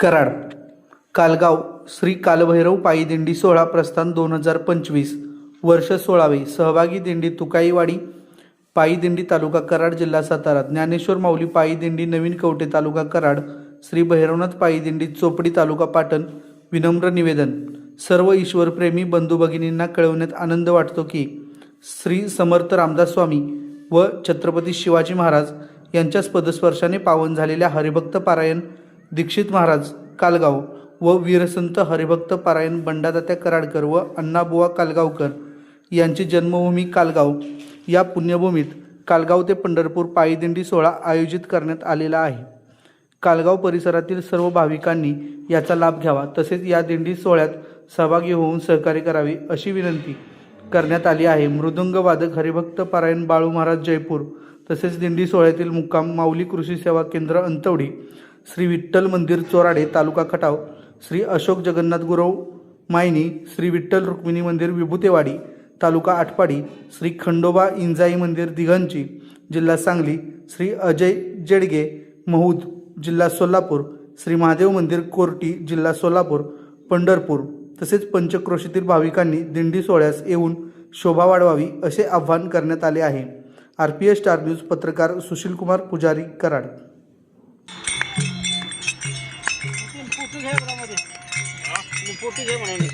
कराड कालगाव श्री कालभैरव पायी दिंडी सोहळा प्रस्थान दोन हजार पंचवीस वर्ष सोळावे सहभागी दिंडी तुकाईवाडी पायी दिंडी तालुका कराड जिल्हा सातारा ज्ञानेश्वर माऊली पायी दिंडी नवीन कवटे तालुका कराड श्री भैरवनाथ पायी दिंडी चोपडी तालुका पाटण विनम्र निवेदन. सर्व ईश्वरप्रेमी बंधू भगिनींना कळवण्यात आनंद वाटतो की श्री समर्थ रामदास स्वामी व छत्रपती शिवाजी महाराज यांच्या पदस्पर्शाने पावन झालेल्या हरिभक्त पारायण दीक्षित महाराज कालगाव व वीरसंत हरिभक्त पारायण बंडादात्या कराडकर व अण्णाबुवा कालगावकर यांची जन्मभूमी कालगाव या पुण्यभूमीत कालगाव ते पंढरपूर पायी दिंडी सोहळा आयोजित करण्यात आलेला आहे. कालगाव परिसरातील सर्व भाविकांनी याचा लाभ घ्यावा तसेच या दिंडी सोहळ्यात सहभागी होऊन सहकार्य करावे अशी विनंती करण्यात आली आहे. मृदुंगवादक हरिभक्त पारायण बाळू महाराज जयपूर तसेच दिंडी सोहळ्यातील मुक्काम माऊली कृषी सेवा केंद्र अंतवडी श्री विठ्ठल मंदिर चोराडे तालुका खटाव श्री अशोक जगन्नाथ गुरव मायनी श्री विठ्ठल रुक्मिणी मंदिर विभूतेवाडी तालुका आटपाडी श्री खंडोबा इंजाई मंदिर दिघंची जिल्हा सांगली श्री अजय जेडगे महूद जिल्हा सोलापूर श्री महादेव मंदिर कोर्टी जिल्हा सोलापूर पंढरपूर तसेच पंचक्रोशीतील भाविकांनी दिंडी सोहळ्यास येऊन शोभा वाढवावी असे आवाहन करण्यात आले आहे. R P S star news पत्रकार सुशीलकुमार पुजारी कराड पोती घ्या घरामध्ये पोती घे म्हणून